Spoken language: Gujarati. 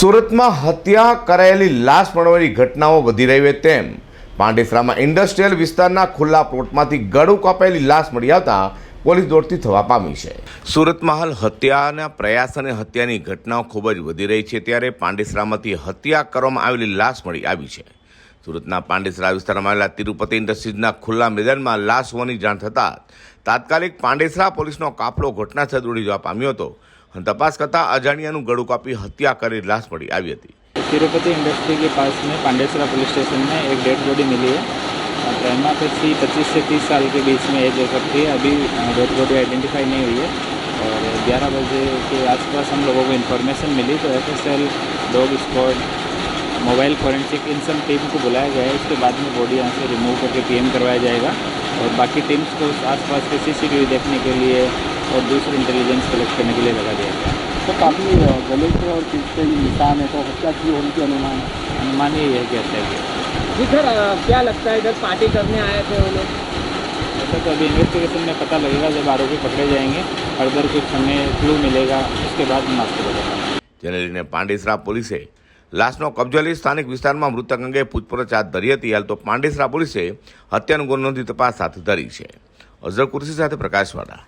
સુરતમાં હત્યા કરાયેલી લાશ મળવાની ઘટનાઓ વધી રહી હોય તેમ. પાંડેસરામાં ઇન્ડસ્ટ્રીયલ વિસ્તારના ખુલ્લા પ્લોટમાંથી ગળું કાપાયેલી લાશ મળી આવતા પોલીસ દોડતી થવા પામી છે. સુરતમાં હાલ હત્યાના પ્રયાસ અને હત્યાની ઘટનાઓ ખૂબ જ વધી રહી છે, ત્યારે પાંડેસરામાંથી હત્યા કરવામાં આવેલી લાશ મળી આવી છે. સુરતના પાંડેસરા વિસ્તારમાં આવેલા તિરુપતિ ઇન્ડસ્ટ્રીઝના ખુલ્લા મેદાનમાં લાશ હોવાની જાણ થતાં તાત્કાલિક પાંડેસરા પોલીસનો કાફલો ઘટનાસ્થળે દોડી જવા પામ્યો હતો અને તપાસ કરતા અજાણ્યાનું ગળું કાપી હત્યા કરી લાશ મળી આવી હતી तिरुपति इंडस्ट्री के पास में पांडेसरा पुलिस स्टेशन में एक डेड बॉडी मिली है और प्रेमा पेप्सी पच्चीस से तीस साल के बीच में एज हो सकती है अभी डेड बॉडी आइडेंटिफाई नहीं हुई है और ग्यारह बजे के आसपास हम लोगों को इन्फॉर्मेशन मिली तो F S L dog squad mobile forensic इन सब टीम को बुलाया गया है उसके बाद में बॉडी यहाँ से रिमूव करके पीएम करवाया जाएगा और बाकी टीम्स को आसपास के सीसीटीवी देखने के लिए और दूसरे इंटेलिजेंस कलेक्ट करने के लिए लगा दिया गया है तो काफ़ी गले पे और पीठ पे भी निशान है तो हत्या की होने के अनुमान है अनुमान यही है कि हत्या की है। जी सर अ, क्या लगता है इधर पार्टी करने आए थे वो लोग ऐसा तो अभी इन्वेस्टिगेशन में पता लगेगा जब आरोपी पकड़े जाएंगे फर्दर कुछ हमें क्लू मिलेगा उसके बाद हम आपको बताएंगे જેને લઈને પાંડેસરા પોલીસે લાશનો કબજો લઈ સ્થાનિક વિસ્તારમાં મૃતક અંગે પૂછપરછ હાથ ધરી હતી. હાલ તો પાંડેસરા પોલીસે હત્યાનો ગુનો નોંધી તપાસ હાથ ધરી છે. અઝર કુર્સી સાથે પ્રકાશવાળા.